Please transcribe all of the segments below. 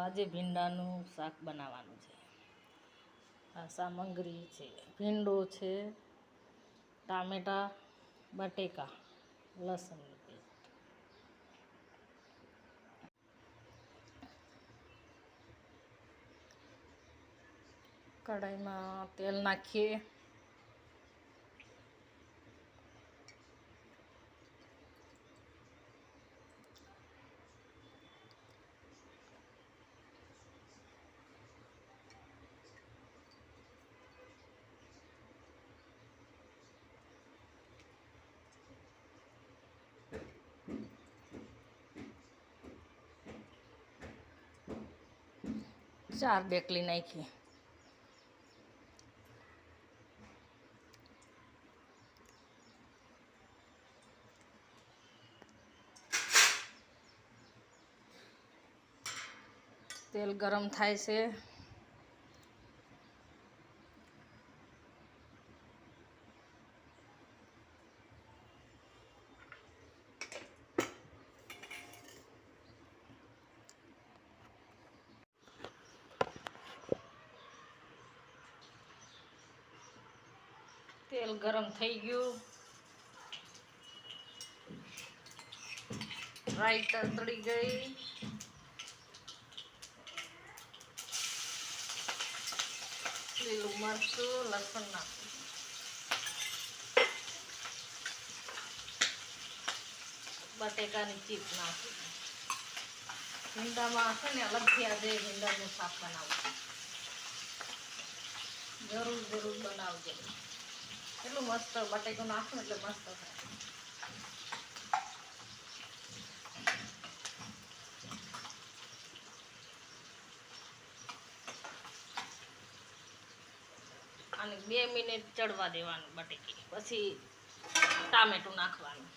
આજે ભીંડાનું શાક બનાવવાનું છે. આ સામગ્રી છે. ભીંડો છે, ટામેટા, બટેકા લસણની પેસ્ટ. કઢાઈમાં તેલ નાખીએ. ચાર ડેકલી નાખી. તેલ ગરમ થાય છે. તેલ ગરમ થઈ ગયું. રાઈ તતડી ગઈ. લીલું મરચું, લસણ નાખું. બટેકાની ચીપ નાખું. ભીંડામાં છે ને અલગથી આજે ભીંડાનું શાક બનાવું જરૂર જરૂર બનાવજો. એટલું મસ્ત બટેકું નાખું એટલે મસ્ત થાય. અને બે મિનિટ ચડવા દેવાનું બટેકી પછી ટામેટું નાખવાનું.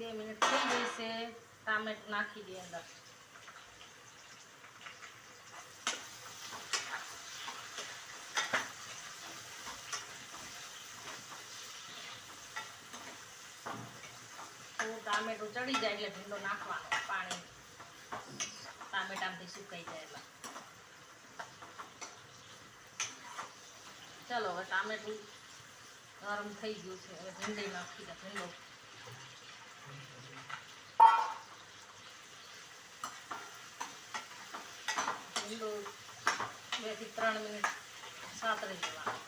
બે મિનિટ થઈ ગઈ ટામેટ નાખી દે અંદર. ટામેટું ચડી જાય એટલે ભીંડો નાખવાનો પાણી. ટામેટામાંથી સુકાઈ જાય એટલે ચાલો, હવે ટામેટું ગરમ થઈ ગયું છે. હવે ભીંડી નાખી દે, ભીંડો. ભીંડો બેથી ત્રણ મિનિટ સાતરી દેવાનું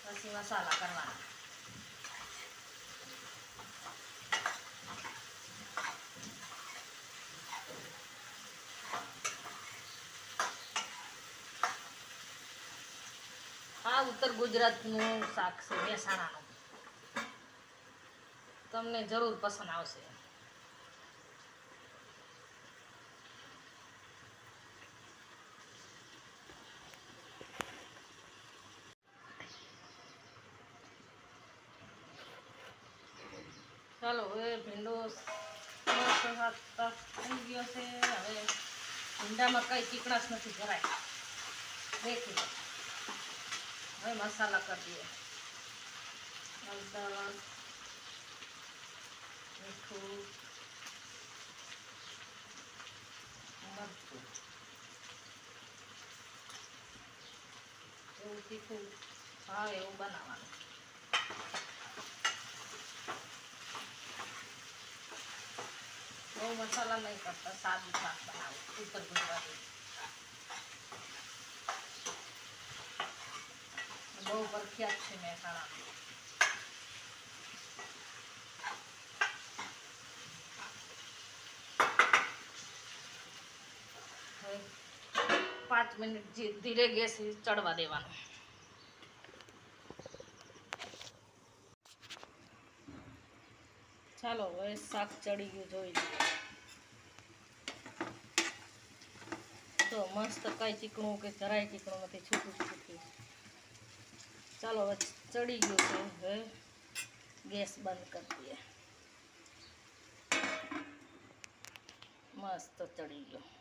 પછી મસાલા કરવાના. આ ઉત્તર ગુજરાતનું શાક છે મહેસાણાનું તમને જરૂર પસંદ આવશે ચાલો હવે ભીંડો થઈ ગયો છે. હવે ભીંડામાં કંઈ ચીકણાશ નથી લો. હવે મસાલા કરી દઈએ. હળદર મીઠું એવું તીખું હા એવું બનાવવાનું. બહુ મસાલા નહીં કરતા સાદું શાક બનાવું ઉત્તર ગુજરાતી બહુ પ્રખ્યાત છે મહેસાણા હવે પાંચ મિનિટ જે ધીરે ગેસ ચડવા ચાલો, હવે શાક ચડી ગયું જોઈ જો મસ્ત કાંઈ ચીકણું કે જરાય ચીકણું નથી, છૂટું છૂટું ચાલો, હવે ચડી ગયું છે. હવે ગેસ બંધ કરી દઈએ. મસ્ત ચડી ગયો.